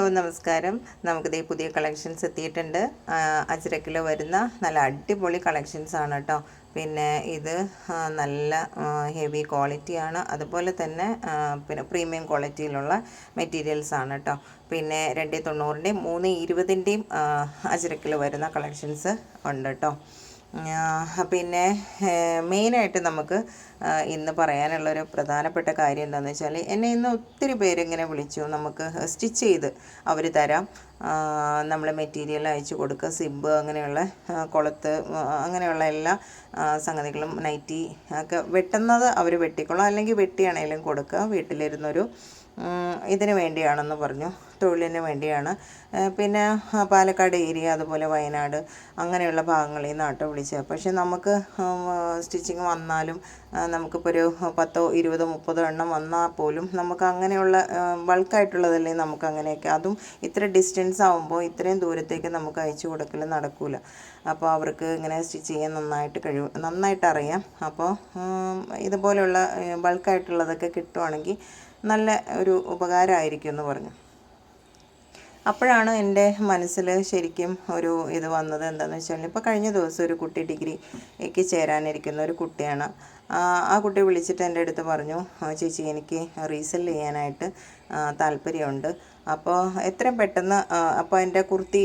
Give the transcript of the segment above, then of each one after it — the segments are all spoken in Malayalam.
ഹലോ നമസ്കാരം. നമുക്കിത് പുതിയ കളക്ഷൻസ് എത്തിയിട്ടുണ്ട്. അജ്രക്കിൽ വരുന്ന നല്ല അടിപൊളി കളക്ഷൻസ് ആണ് കേട്ടോ. പിന്നെ ഇത് നല്ല ഹെവി ക്വാളിറ്റിയാണ് അതുപോലെ തന്നെ പിന്നെ പ്രീമിയം ക്വാളിറ്റിയിലുള്ള മെറ്റീരിയൽസ് ആണ് കേട്ടോ. പിന്നെ രണ്ട് തൊണ്ണൂറിന്റെയും മൂന്ന് ഇരുപതിന്റെയും അജ്രക്കിൽ വരുന്ന കളക്ഷൻസ് ഉണ്ട് കേട്ടോ. പിന്നെ മെയിനായിട്ട് നമുക്ക് ഇന്ന് പറയാനുള്ളൊരു പ്രധാനപ്പെട്ട കാര്യം എന്താണെന്ന് വെച്ചാൽ എന്നെ ഇന്ന് ഒത്തിരി പേരിങ്ങനെ വിളിച്ചു. നമുക്ക് സ്റ്റിച്ച് ചെയ്ത് അവർ തരാം. നമ്മൾ മെറ്റീരിയൽ അയച്ചു കൊടുക്കുക സിബ് അങ്ങനെയുള്ള കൊളുത്ത് അങ്ങനെയുള്ള എല്ലാ സംഗതികളും നൈറ്റി ഒക്കെ വെട്ടുന്നത് അവർ വെട്ടിക്കോളും. അല്ലെങ്കിൽ വെട്ടിയാണെങ്കിലും കൊടുക്കുക വീട്ടിലിരുന്നൊരു ഇതിന് വേണ്ടിയാണെന്ന് പറഞ്ഞു. തൊഴിലിന് വേണ്ടിയാണ്. പിന്നെ പാലക്കാട് ഏരിയ അതുപോലെ വയനാട് അങ്ങനെയുള്ള ഭാഗങ്ങളിൽ നിന്ന് ആട്ടോ വിളിച്ചത്. പക്ഷെ നമുക്ക് സ്റ്റിച്ചിങ് വന്നാലും നമുക്കിപ്പോൾ ഒരു പത്തോ ഇരുപതോ മുപ്പതോ എണ്ണം വന്നാൽ പോലും നമുക്ക് അങ്ങനെയുള്ള ബൾക്കായിട്ടുള്ളതല്ലേ നമുക്ക് അങ്ങനെയൊക്കെ. അതും ഇത്ര ഡിസ്റ്റൻസ് ആകുമ്പോൾ ഇത്രയും ദൂരത്തേക്ക് നമുക്ക് അയച്ചു കൊടുക്കൽ നടക്കില്ല അപ്പോൾ അവർക്ക് ഇങ്ങനെ സ്റ്റിച്ച് ചെയ്യാൻ നന്നായിട്ട് കഴിവ് നന്നായിട്ട് അറിയാം. അപ്പോൾ ഇതുപോലെയുള്ള ബൾക്കായിട്ടുള്ളതൊക്കെ കിട്ടുവാണെങ്കിൽ നല്ല ഒരു ഉപകാരമായിരിക്കും എന്ന് പറഞ്ഞു. അപ്പോഴാണ് എന്റെ മനസ്സിൽ ശരിക്കും ഒരു ഇത് വന്നത് എന്താണെന്ന് വെച്ചാൽ ഇപ്പോൾ കഴിഞ്ഞ ദിവസം ഒരു കുട്ടി ഡിഗ്രിക്ക് ചേരാനിരിക്കുന്ന ഒരു കുട്ടിയാണ്. ആ കുട്ടി വിളിച്ചിട്ട് എന്റെ അടുത്ത് പറഞ്ഞു ചേച്ചി എനിക്ക് റീസെൽ ചെയ്യാനായിട്ട് താല്പര്യമുണ്ട്. അപ്പോൾ എത്രയും പെട്ടെന്ന് അപ്പോൾ എന്റെ കുർത്തി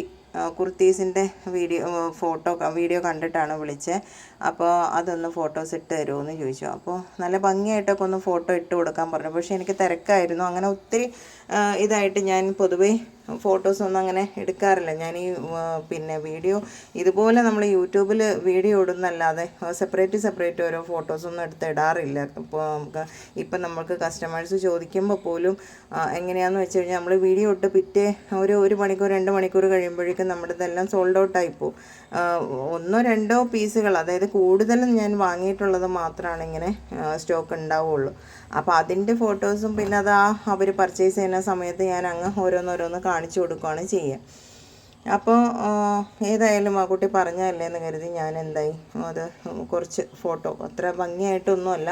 കുർത്തീസിന്റെ വീഡിയോ ഫോട്ടോ വീഡിയോ കണ്ടിട്ടാണ് വിളിച്ചത് അപ്പോൾ അതൊന്ന് ഫോട്ടോസ് ഇട്ട് തരുമോ ചോദിച്ചു. അപ്പോൾ നല്ല ഭംഗിയായിട്ടൊക്കെ ഒന്ന് ഫോട്ടോ ഇട്ട് കൊടുക്കാൻ പറഞ്ഞു. പക്ഷേ എനിക്ക് തിരക്കായിരുന്നു. അങ്ങനെ ഒത്തിരി ഇതായിട്ട് ഞാൻ പൊതുവേ ഫോട്ടോസ് ഒന്നും അങ്ങനെ എടുക്കാറില്ല. ഞാൻ ഈ പിന്നെ വീഡിയോ ഇതുപോലെ നമ്മൾ യൂട്യൂബിൽ വീഡിയോ ഇടുന്നല്ലാതെ സെപ്പറേറ്റ് സെപ്പറേറ്റ് ഓരോ ഫോട്ടോസൊന്നും എടുത്ത് ഇടാറില്ല. ഇപ്പോൾ നമുക്ക് ഇപ്പം നമ്മൾക്ക് കസ്റ്റമേഴ്സ് ചോദിക്കുമ്പോൾ പോലും എങ്ങനെയാണെന്ന് വെച്ച് കഴിഞ്ഞാൽ നമ്മൾ വീഡിയോ ഇട്ട് പിറ്റേ ഒരു ഒരു മണിക്കൂർ രണ്ട് മണിക്കൂർ കഴിയുമ്പോഴേക്കും നമ്മുടെ ഇതെല്ലാം സോൾഡ് ഔട്ടായി പോകും ഒന്നോ രണ്ടോ പീസുകൾ അതായത് കൂടുതലും ഞാൻ വാങ്ങിയിട്ടുള്ളത് മാത്രമാണ് ഇങ്ങനെ സ്റ്റോക്ക് ഉണ്ടാവുള്ളൂ അപ്പോൾ അതിന്റെ ഫോട്ടോസും പിന്നെ അത് ആ അവർ പർച്ചേസ് ചെയ്യുന്ന സമയത്ത് ഞാൻ അങ്ങ് ഓരോന്നോരോന്ന് കാണിച്ചു കൊടുക്കുകയാണ് ചെയ്യുക അപ്പോൾ ഏതായാലും ആ കുട്ടി പറഞ്ഞതല്ലേ എന്ന് കരുതി ഞാൻ എന്തായി? അത് കുറച്ച് ഫോട്ടോ അത്ര ഭംഗിയായിട്ടൊന്നുമല്ല.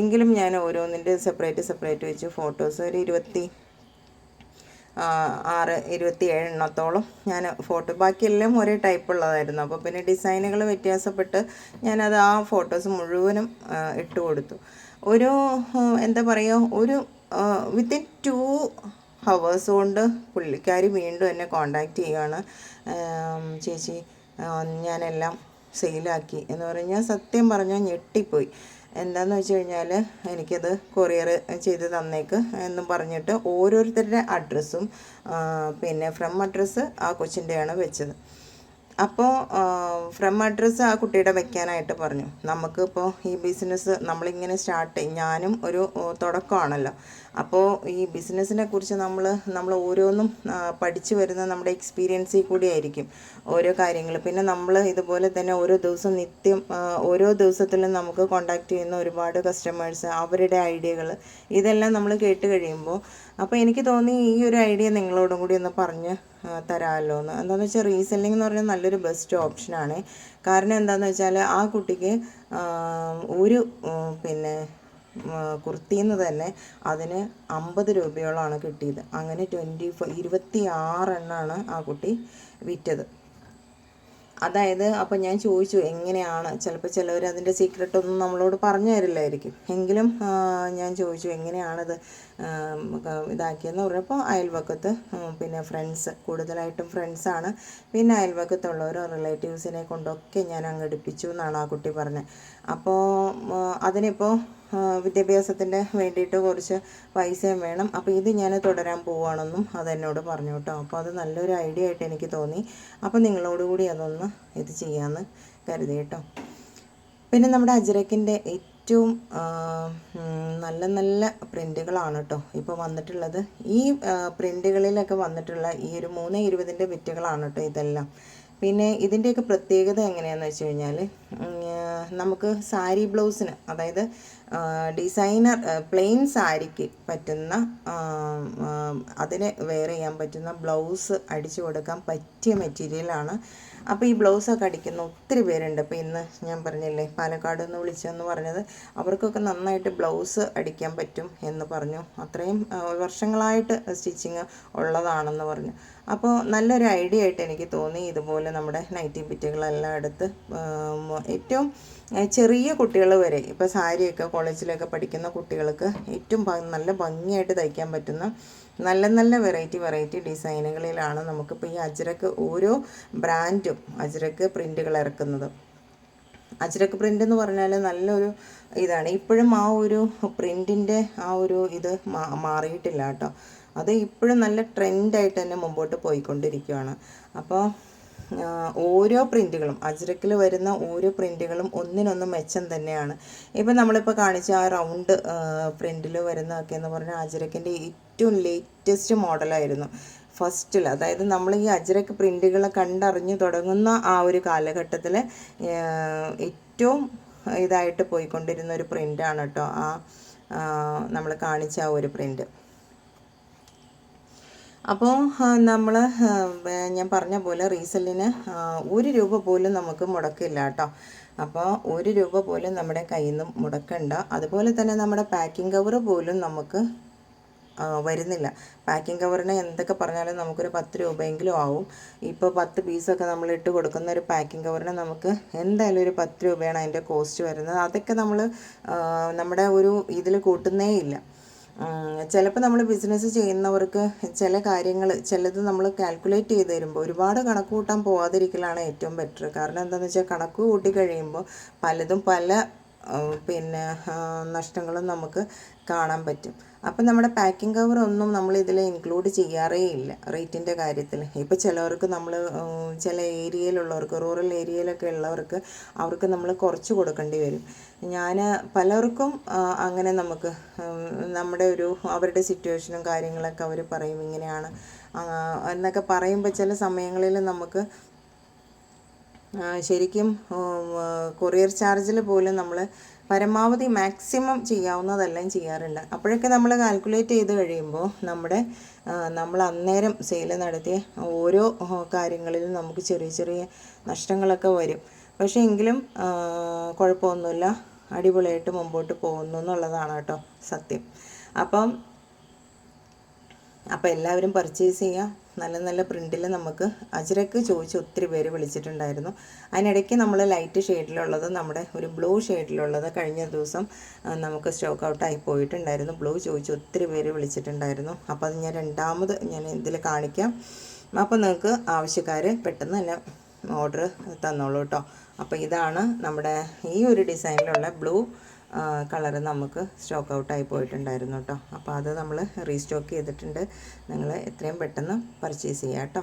എങ്കിലും ഞാൻ ഓരോന്നിന്റെ സെപ്പറേറ്റ് സെപ്പറേറ്റ് വെച്ച് ഫോട്ടോസ് ഒരു ഇരുപത്തി ആറ് ഇരുപത്തി ഏഴെണ്ണത്തോളം ഞാൻ ഫോട്ടോ ബാക്കിയെല്ലാം ഒരേ ടൈപ്പ് ഉള്ളതായിരുന്നു. അപ്പോൾ പിന്നെ ഡിസൈനുകൾ വ്യത്യാസപ്പെട്ട് ഞാനത് ആ ഫോട്ടോസ് മുഴുവനും ഇട്ട് കൊടുത്തു. ഒരു എന്താ പറയുക ഒരു വിത്തിൻ ടു ഹവേഴ്സ് കൊണ്ട് പുള്ളിക്കാരി വീണ്ടും എന്നെ കോണ്ടാക്ട് ചെയ്യുകയാണ് ചേച്ചി ഞാനെല്ലാം സെയിലാക്കി എന്ന് പറഞ്ഞാൽ സത്യം പറഞ്ഞാൽ ഞെട്ടിപ്പോയി. എന്താന്ന് വെച്ച് കഴിഞ്ഞാൽ എനിക്കത് കൊറിയർ ചെയ്ത് തന്നേക്ക് എന്നും പറഞ്ഞിട്ട് ഓരോരുത്തരുടെ അഡ്രസ്സും പിന്നെ ഫ്രം അഡ്രസ്സ് ആ കൊച്ചിന്റെയാണ് വെച്ചത്. അപ്പോൾ ഫ്രം അഡ്രസ്സ് ആ കുട്ടിയുടെ വെക്കാനായിട്ട് പറഞ്ഞു. നമുക്കിപ്പോൾ ഈ ബിസിനസ് നമ്മളിങ്ങനെ സ്റ്റാർട്ട് ഞാനും ഒരു തുടക്കമാണല്ലോ. അപ്പോൾ ഈ ബിസിനസ്സിനെ കുറിച്ച് നമ്മൾ നമ്മൾ ഓരോന്നും പഠിച്ചു വരുന്ന നമ്മുടെ എക്സ്പീരിയൻസിൽ കൂടി ആയിരിക്കും ഓരോ കാര്യങ്ങൾ. പിന്നെ നമ്മൾ ഇതുപോലെ തന്നെ ഓരോ ദിവസം നിത്യം ഓരോ ദിവസത്തിലും നമുക്ക് കോണ്ടാക്ട് ചെയ്യുന്ന ഒരുപാട് കസ്റ്റമേഴ്സ് അവരുടെ ഐഡിയകൾ ഇതെല്ലാം നമ്മൾ കേട്ട് കഴിയുമ്പോൾ അപ്പോൾ എനിക്ക് തോന്നി ഈ ഒരു ഐഡിയ നിങ്ങളോടും കൂടി ഒന്ന് പറഞ്ഞ് തരാമല്ലോ എന്ന്. എന്താണെന്ന് വെച്ചാൽ റീസെല്ലിംഗ് എന്ന് പറഞ്ഞാൽ നല്ലൊരു ബെസ്റ്റ് ഓപ്ഷനാണ് കാരണം എന്താണെന്ന് വെച്ചാൽ ആ കുട്ടിക്ക് ഒരു പിന്നെ കുർത്തിന്ന് തന്നെ അതിന് അമ്പത് രൂപയോളമാണ് കിട്ടിയത്. അങ്ങനെ ട്വന്റി ഫൈവ് ഇരുപത്തി ആറെണ്ണമാണ് ആ കുട്ടി വിറ്റത്. അതായത് അപ്പോൾ ഞാൻ ചോദിച്ചു എങ്ങനെയാണ്? ചിലപ്പോൾ ചിലവർ അതിന്റെ സീക്രട്ടൊന്നും നമ്മളോട് പറഞ്ഞു തരില്ലായിരിക്കും. എങ്കിലും ഞാൻ ചോദിച്ചു എങ്ങനെയാണത്? ഇതാക്കിയെന്ന് പറഞ്ഞപ്പോൾ അയൽവക്കത്ത് പിന്നെ ഫ്രണ്ട്സ് കൂടുതലായിട്ടും ഫ്രണ്ട്സാണ് പിന്നെ അയൽവക്കത്തുള്ളവരോ റിലേറ്റീവ്സിനെ കൊണ്ടൊക്കെ ഞാൻ അങ്ങടിപ്പിച്ചു എന്നാണ് ആ കുട്ടി പറഞ്ഞത്. അപ്പോൾ അതിനിപ്പോൾ വിദ്യാഭ്യാസത്തിന്റെ വേണ്ടിയിട്ട് കുറച്ച് പൈസയും വേണം. അപ്പോൾ ഇത് ഞാൻ തുടരാൻ പോവുകയാണെന്നും അതെന്നോട് പറഞ്ഞു കേട്ടോ. അപ്പോൾ അത് നല്ലൊരു ഐഡിയ ആയിട്ട് എനിക്ക് തോന്നി. അപ്പോൾ നിങ്ങളോടുകൂടി അതൊന്ന് ഇത് ചെയ്യാമെന്ന് കരുതി കേട്ടോ. പിന്നെ നമ്മുടെ അജ്രക്കിന്റെ ഏറ്റവും നല്ല നല്ല പ്രിന്റുകളാണ് കേട്ടോ ഇപ്പോൾ വന്നിട്ടുള്ളത്. ഈ പ്രിന്റുകളിലൊക്കെ വന്നിട്ടുള്ള ഈ ഒരു മൂന്ന് ഇരുപതിന്റെ വിറ്റുകളാണ് കേട്ടോ ഇതെല്ലാം. പിന്നെ ഇതിന്റെയൊക്കെ പ്രത്യേകത എങ്ങനെയാണെന്ന് വെച്ച് കഴിഞ്ഞാൽ നമുക്ക് സാരി ബ്ലൗസിന് അതായത് ഡിസൈനർ പ്ലെയിൻ സാരിക്ക് പറ്റുന്ന അതിനെ വെയർ ചെയ്യാൻ പറ്റുന്ന ബ്ലൗസ് അടിച്ചു കൊടുക്കാൻ പറ്റിയ മെറ്റീരിയലാണ് അപ്പോൾ ഈ ബ്ലൗസൊക്കെ അടിക്കുന്ന ഒത്തിരി പേരുണ്ട്. അപ്പോൾ ഇന്ന് ഞാൻ പറഞ്ഞില്ലേ പാലക്കാട് നിന്ന് വിളിച്ചെന്ന് പറഞ്ഞത് അവർക്കൊക്കെ നന്നായിട്ട് ബ്ലൗസ് അടിക്കാൻ പറ്റും എന്ന് പറഞ്ഞു. അത്രയും വർഷങ്ങളായിട്ട് സ്റ്റിച്ചിങ് ഉള്ളതാണെന്ന് പറഞ്ഞു. അപ്പോൾ നല്ലൊരു ഐഡിയ ആയിട്ട് എനിക്ക് തോന്നി ഇതുപോലെ നമ്മുടെ നൈറ്റി ബിറ്റുകളെല്ലാം എടുത്ത് ഏറ്റവും ചെറിയ കുട്ടികൾ വരെ ഇപ്പോൾ സാരിയൊക്കെ കോളേജിലൊക്കെ പഠിക്കുന്ന കുട്ടികൾക്ക് ഏറ്റവും നല്ല ഭംഗിയായിട്ട് തയ്ക്കാൻ പറ്റുന്ന നല്ല നല്ല വെറൈറ്റി വെറൈറ്റി ഡിസൈനുകളിലാണ് നമുക്കിപ്പോൾ ഈ അജ്രക്ക് ഓരോ ബ്രാൻഡും അജ്രക്ക് പ്രിന്റുകൾ ഇറക്കുന്നത്. അജ്രക്ക് പ്രിന്റ് എന്ന് പറഞ്ഞാൽ നല്ലൊരു ഇതാണ്. ഇപ്പോഴും ആ ഒരു പ്രിന്റിന്റെ ആ ഒരു ഇത് മാറിയിട്ടില്ല കേട്ടോ. അത് ഇപ്പോഴും നല്ല ട്രെൻഡായിട്ട് തന്നെ മുമ്പോട്ട് പോയിക്കൊണ്ടിരിക്കുകയാണ് അപ്പോൾ ഓരോ പ്രിന്റുകളും അജ്രക്കിൽ വരുന്ന ഓരോ പ്രിന്റുകളും ഒന്നിനൊന്ന് മെച്ചം തന്നെയാണ്. ഇപ്പം നമ്മളിപ്പോൾ കാണിച്ച ആ റൗണ്ട് പ്രിന്റിൽ വരുന്നതൊക്കെ എന്ന് പറഞ്ഞാൽ അജ്രക്കിന്റെ ഏറ്റവും ലേറ്റസ്റ്റ് മോഡലായിരുന്നു ഫസ്റ്റിൽ അതായത് നമ്മൾ ഈ അജ്രക്ക് പ്രിന്റുകളെ കണ്ടറിഞ്ഞു തുടങ്ങുന്ന ആ ഒരു കാലഘട്ടത്തിൽ ഏറ്റവും ഇതായിട്ട് പോയിക്കൊണ്ടിരുന്ന ഒരു പ്രിന്റാണ് കേട്ടോ ആ നമ്മൾ കാണിച്ച ആ ഒരു പ്രിന്റ് അപ്പോൾ നമ്മൾ ഞാൻ പറഞ്ഞ പോലെ റീസെല്ലിന് ഒരു രൂപ പോലും നമുക്ക് മുടക്കില്ല കേട്ടോ. അപ്പോൾ ഒരു രൂപ പോലും നമ്മുടെ കയ്യിൽ നിന്ന് മുടക്കണ്ട. അതുപോലെ തന്നെ നമ്മുടെ പാക്കിംഗ് കവർ പോലും നമുക്ക് വരുന്നില്ല. പാക്കിംഗ് കവറിന് എന്തൊക്കെ പറഞ്ഞാലും നമുക്കൊരു പത്ത് രൂപയെങ്കിലും ആവും. ഇപ്പോൾ പത്ത് പീസൊക്കെ നമ്മൾ ഇട്ട് കൊടുക്കുന്ന ഒരു പാക്കിംഗ് കവറിന് നമുക്ക് എന്തായാലും ഒരു പത്ത് രൂപയാണ് അതിന്റെ കോസ്റ്റ് വരുന്നത്. അതൊക്കെ നമ്മൾ നമ്മുടെ ഒരു ഇതിൽ കൂട്ടുന്നേ ഇല്ല. ചിലപ്പോൾ നമ്മൾ ബിസിനസ് ചെയ്യുന്നവർക്ക് ചില കാര്യങ്ങൾ ചിലത് നമ്മൾ കാൽക്കുലേറ്റ് ചെയ്ത് തരുമ്പോൾ ഒരുപാട് കണക്ക് കൂട്ടാൻ പോവാതിരിക്കലാണ് ഏറ്റവും ബെറ്റർ കാരണം എന്താണെന്ന് വെച്ചാൽ കണക്ക് കൂട്ടി കഴിയുമ്പോൾ പലതും പല പിന്നെ നഷ്ടങ്ങളും നമുക്ക് കാണാൻ പറ്റും. അപ്പം നമ്മുടെ പാക്കിംഗ് കവർ ഒന്നും നമ്മൾ ഇതിൽ ഇൻക്ലൂഡ് ചെയ്യാറേ ഇല്ല റേറ്റിന്റെ കാര്യത്തിൽ ഇപ്പോൾ ചിലവർക്ക് നമ്മൾ ചില ഏരിയയിലുള്ളവർക്ക് റൂറൽ ഏരിയയിലൊക്കെ ഉള്ളവർക്ക് അവർക്ക് നമ്മൾ കുറച്ച് കൊടുക്കേണ്ടി വരും. ഞാൻ പലർക്കും അങ്ങനെ നമുക്ക് നമ്മുടെ ഒരു അവരുടെ സിറ്റുവേഷനും കാര്യങ്ങളൊക്കെ അവർ പറയും ഇങ്ങനെയാണ് എന്നൊക്കെ പറയുമ്പോൾ ചില സമയങ്ങളിൽ നമുക്ക് ശരിക്കും കൊറിയർ ചാർജിൽ പോലും നമ്മൾ പരമാവധി മാക്സിമം ചെയ്യാവുന്നതെല്ലാം ചെയ്യാറില്ല. അപ്പോഴൊക്കെ നമ്മൾ കാൽക്കുലേറ്റ് ചെയ്ത് കഴിയുമ്പോൾ നമ്മുടെ നമ്മൾ അന്നേരം സെയിൽ നടത്തിയ ഓരോ കാര്യങ്ങളിലും നമുക്ക് ചെറിയ ചെറിയ നഷ്ടങ്ങളൊക്കെ വരും. പക്ഷേ എങ്കിലും കുഴപ്പമൊന്നുമില്ല. അടിപൊളിയായിട്ട് മുമ്പോട്ട് പോകുന്നു എന്നുള്ളതാണ് കേട്ടോ സത്യം. അപ്പം അപ്പോൾ എല്ലാവരും പർച്ചേസ് ചെയ്യുക നല്ല നല്ല പ്രിന്റിൽ നമുക്ക് അജ്രക്ക് ചോദിച്ച് ഒത്തിരി പേര് വിളിച്ചിട്ടുണ്ടായിരുന്നു. അതിനിടയ്ക്ക് നമ്മൾ ലൈറ്റ് ഷെയ്ഡിലുള്ളത് നമ്മുടെ ഒരു ബ്ലൂ ഷെയ്ഡിലുള്ളത് കഴിഞ്ഞ ദിവസം നമുക്ക് സ്റ്റോക്ക് ഔട്ടായി പോയിട്ടുണ്ടായിരുന്നു. ബ്ലൂ ചോദിച്ച് ഒത്തിരി പേര് വിളിച്ചിട്ടുണ്ടായിരുന്നു. അപ്പോൾ അത് ഞാൻ രണ്ടാമത് ഞാൻ ഇതിൽ കാണിക്കാം. അപ്പോൾ നിങ്ങൾക്ക് ആവശ്യക്കാർ പെട്ടെന്ന് തന്നെ ഓർഡർ തന്നോളൂ കേട്ടോ അപ്പോൾ ഇതാണ് നമ്മുടെ ഈ ഒരു ഡിസൈനിലുള്ള ബ്ലൂ കളറ് നമുക്ക് സ്റ്റോക്ക് ഔട്ടായി പോയിട്ടുണ്ടായിരുന്നു കേട്ടോ അപ്പോൾ അത് നമ്മൾ റീസ്റ്റോക്ക് ചെയ്തിട്ടുണ്ട്. നിങ്ങൾ എത്രയും പെട്ടെന്ന് പർച്ചേസ് ചെയ്യാം കേട്ടോ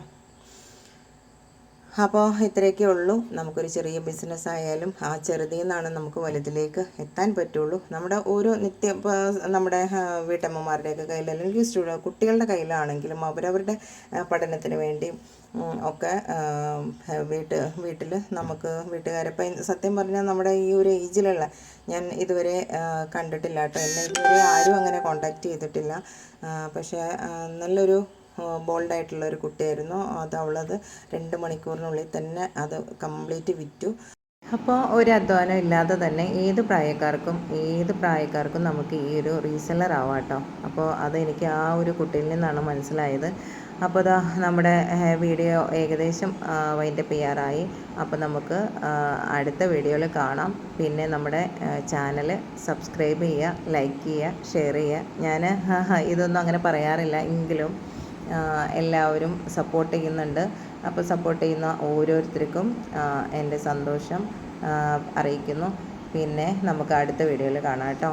അപ്പോൾ ഇത്രയൊക്കെ ഉള്ളൂ. നമുക്കൊരു ചെറിയ ബിസിനസ് ആയാലും ആ ചെറുതിൽ നിന്നാണ് നമുക്ക് വലുതിലേക്ക് എത്താൻ പറ്റുള്ളൂ. നമ്മുടെ ഓരോ നിത്യ നമ്മുടെ വീട്ടമ്മമാരുടെയൊക്കെ കയ്യിൽ അല്ലെങ്കിൽ സ്റ്റുഡ കുട്ടികളുടെ കയ്യിലാണെങ്കിലും അവരവരുടെ പഠനത്തിന് വേണ്ടി ഒക്കെ വീട്ട് വീട്ടിൽ നമുക്ക് വീട്ടുകാരിപ്പം സത്യം പറഞ്ഞാൽ നമ്മുടെ ഈ ഒരു ഏജിലുള്ള ഞാൻ ഇതുവരെ കണ്ടിട്ടില്ല കേട്ടോ. എന്നെ ഇതുവരെ ആരും അങ്ങനെ കോണ്ടാക്റ്റ് ചെയ്തിട്ടില്ല. പക്ഷേ നല്ലൊരു ബോൾഡായിട്ടുള്ള ഒരു കുട്ടിയായിരുന്നു. അത് അവളത് രണ്ട് മണിക്കൂറിനുള്ളിൽ തന്നെ അത് കംപ്ലീറ്റ് വിറ്റു. അപ്പോൾ ഒരു അധ്വാനം ഇല്ലാതെ തന്നെ ഏത് പ്രായക്കാർക്കും ഏത് പ്രായക്കാർക്കും നമുക്ക് ഈ ഒരു റീസെല്ലർ ആവാം കേട്ടോ. അപ്പോൾ അതെനിക്ക് ആ ഒരു കുട്ടിയിൽ നിന്നാണ് മനസ്സിലായത്. അപ്പോൾ ഇതാ നമ്മുടെ വീഡിയോ ഏകദേശം വൈൻഡപ്പ് ചെയ്യാറായി. അപ്പോൾ നമുക്ക് അടുത്ത വീഡിയോയിൽ കാണാം. പിന്നെ നമ്മുടെ ചാനൽ സബ്സ്ക്രൈബ് ചെയ്യുക ലൈക്ക് ചെയ്യുക ഷെയർ ചെയ്യുക. ഞാൻ ഇതൊന്നും അങ്ങനെ പറയാറില്ല. എങ്കിലും എല്ലാവരും സപ്പോർട്ട് ചെയ്യുന്നുണ്ട്. അപ്പോൾ സപ്പോർട്ട് ചെയ്യുന്ന ഓരോരുത്തർക്കും എന്റെ സന്തോഷം. അറിയിക്കുന്നു. പിന്നെ നമുക്ക് അടുത്ത വീഡിയോയിൽ കാണാം കേട്ടോ.